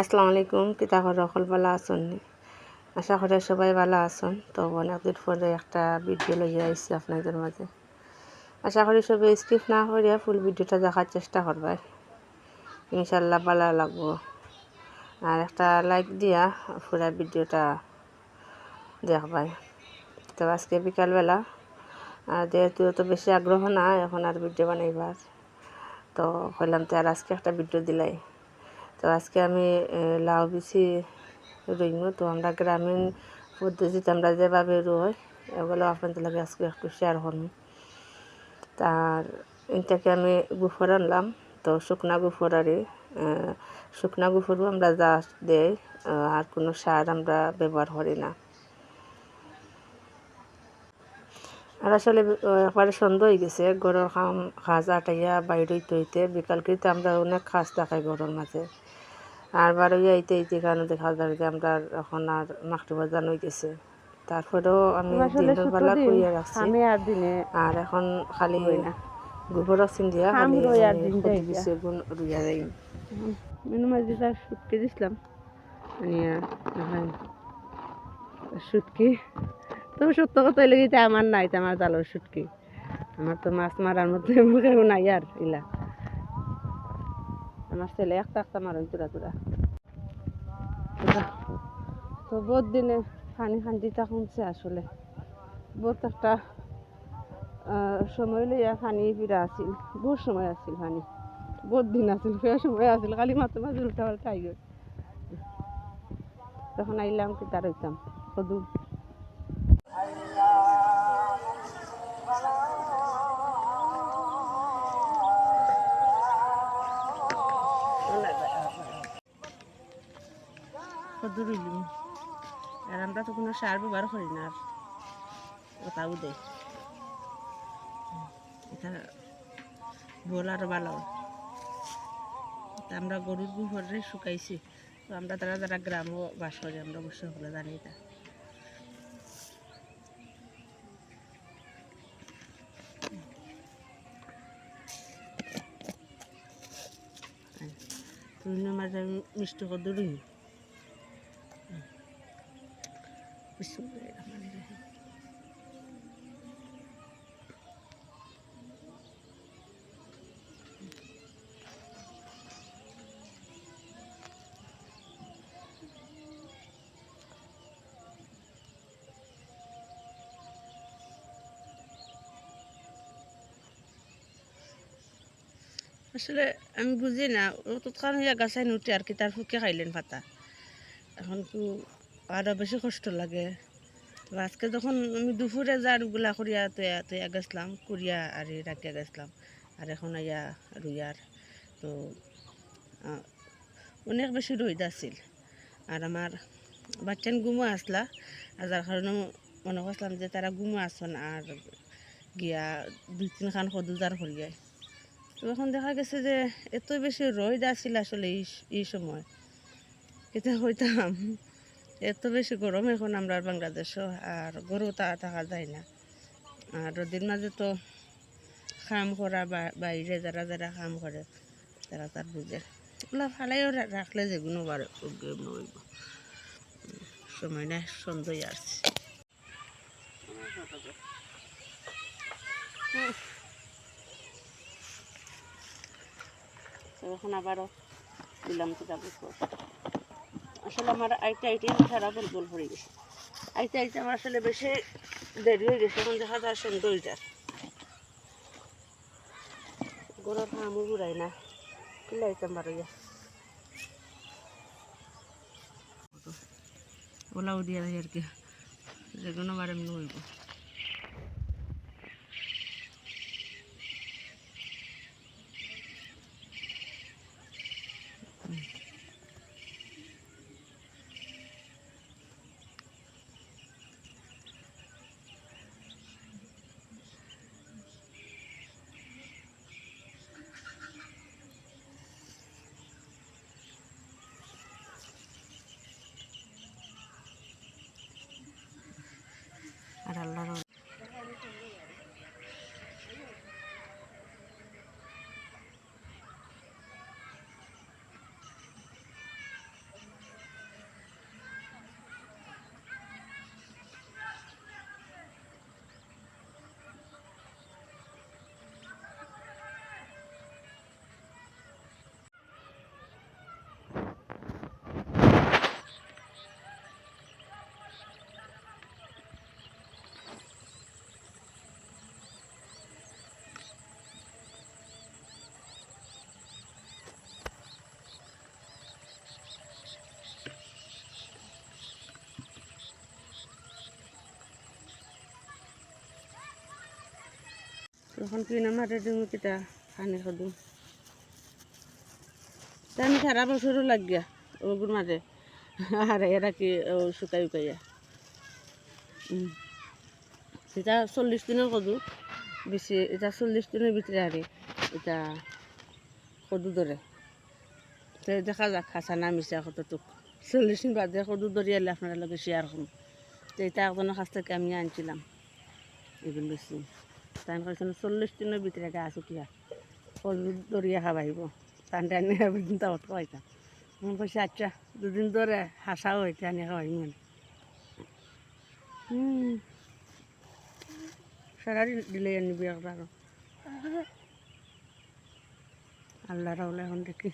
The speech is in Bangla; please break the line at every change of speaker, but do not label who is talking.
আসসালামু আলাইকুম কিতা করে সকল ভালো আছেন আশা করি সবাই ভালো আছেন। তো অনেকদিন পরে একটা ভিডিও লইয়া আইছি আপনাদের মাঝে। আশা করি সবাই স্কিপ না করিয়া ফুল ভিডিওটা দেখার চেষ্টা করবাই। ইনশাল্লাহ ভালো লাগবো। আর একটা লাইক দিয়া পুরা ভিডিওটা দেখবাই। তো আজকে বিকালবেলা, আর যেহেতু তো বেশি আগ্রহ না এখন আর ভিডিও বানাইবার। তো হইলাম তো আর আজকে একটা ভিডিও দিলাই। তো আজকে আমি লাউ বিচি রইমু। তো আমরা গ্রামীণ পদ্ধতিতে আমরা যেভাবে রই, এগুলো আপনাদের লাগে আজকে একটু শেয়ার করব তার এটাকে আমি গুফর আনলাম। তো শুকনা গুফর আর শুকনা গুফরও আমরা যা দেই আর কোনো সার আমরা ব্যবহার করি না। আর আসলে একবারে সন্ধ্যা হয়ে গেছে। গরুর খাম, খাজ আটাইয়া বাইরে হইতে হইতে বিকালকৃতে আমরা অনেক খাস দেখাই গরুর মাঝে। আর বারো আইতে আইতে কারণে দেখা যায় যে আমরা এখন আর মাখটি বাজান হয়ে গেছে তারপরেও আমি দিনের বেলা রাখছি।
আর
এখন খালি গোবর অক্সিন দিয়া খালি রুইয়া যাই
মেনু মাঝে তার দিছিলাম। শুটকি তবে সত্য কথা গিয়ে আমার নাই তো আমার জালোর শুটকি আমার তো মাছ মারার এমন কেউ নাই আর ইলা। আমার ছেলে একটা একটা মারেন তুরা তুরা তো বহুত দিনে পানি খান্দিটা কমছে আসলে। বহুত একটা সময় লইয়া পানি ফিরা আছিল। বহুত সময় আছিল পানি বহুত দিন আছিল সেই সময় আছিল, খালি মাথা মাঝে উল্টা পাল্টা আই তখন আইলাম কি তার হইতাম। কদু কদু রইলুম আর আমরা তো কোনো সার ব্যবহার করি না আর। ওটাও দেয় এটা বল আর ভালো আমরা গরুর গোবরে শুকাইছি। তো আমরা তারা যারা গ্রামও বাস করি, আমরা অবশ্যই হলে জানি এটা। তুই মাঝে মিষ্টি কত দিই বিসমুল্লাহির আসলে আমি বুঝি না, ও তো কারণ গাছাই নুটে আর কি তার ফুকে খাইলেন পাতা? এখন তো আরও বেশি কষ্ট লাগে। তো আজকে যখন আমি দুপুরে জারগুলা করিয়া তৈয়া তৈয়া গেছিলাম, কুরিয়া আর রাখিয়া গেছিলাম, আর এখন আইয়া রুইয়ার। তো অনেক বেশি রোদ আছিল। আর আমার বাচ্চান গুমো আসলা, আর যার কারণে মনে করছিলাম যে তারা গুমো আসন আর গিয়া দুই তিনখান সদুজার করিয়ায় তো এখন দেখা গেছে যে এত বেশি রোদ আছিল আসলে এই সময়। এটা হইতাম। এত বেশি গরম এখন আমরা বাংলাদেশও আর গরু তা থাকা যায় না। আর রোদের মাঝে তো কাম করা বাইরে যারা যারা কাম করে, তারা তার বুঝে। ওগুলো ফালাইও রাখলে যেগুলো বারে নইব সময় না সন্ধ্যা আসছে। তো এখন আবারও দিলাম কিতাব আসলে আমার আইতে আইতে সারা ফুল ফুল হয়ে গেছে। আইতে আইতে আমার আসলে বেশি দেরি হয়ে গেছে, এখন দেখা যায় আসেন দুইটার গরম হামু ঘুরাই না, কিলে আইতাম বারো ওলাও দিয়া আর কি, যে কোনো বারে এমনি হইব আর আল্লাহ
তখন কি না মাঠে তুমি কিতা খানি খাদু তা আমি সারা বছরও লাগিয়া ওগুর মাঝে আর এরা কি শুকাই উকাইয়া। এটা চল্লিশ দিনের কদু বেশি এটা চল্লিশ দিনের ভিতরে আরে এটা কদু ধরে তো দেখা যাক খাসা না মিশা কতটুক চল্লিশ দিন বাদে কদু ধরে এলে আপনারা লগে শেয়ার করুন তো এটা একজনের কাছ থেকে আমি আনছিলাম। এগুলো বেশি তাই কৈছেন চল্লিশ দিনের ভিতরে গাছ উঠিয়া কদু দরিয়া খাবাইব তান টানি দুদিন তাওয়াত খাওয়াইতাম আমি কৈছে আচ্ছা দুদিন ধরে হাসাও হইতে আনি খাওয়াই মনে সারা দিলে আনিবি একবার আল্লাহ রাউলে এখন দেখি।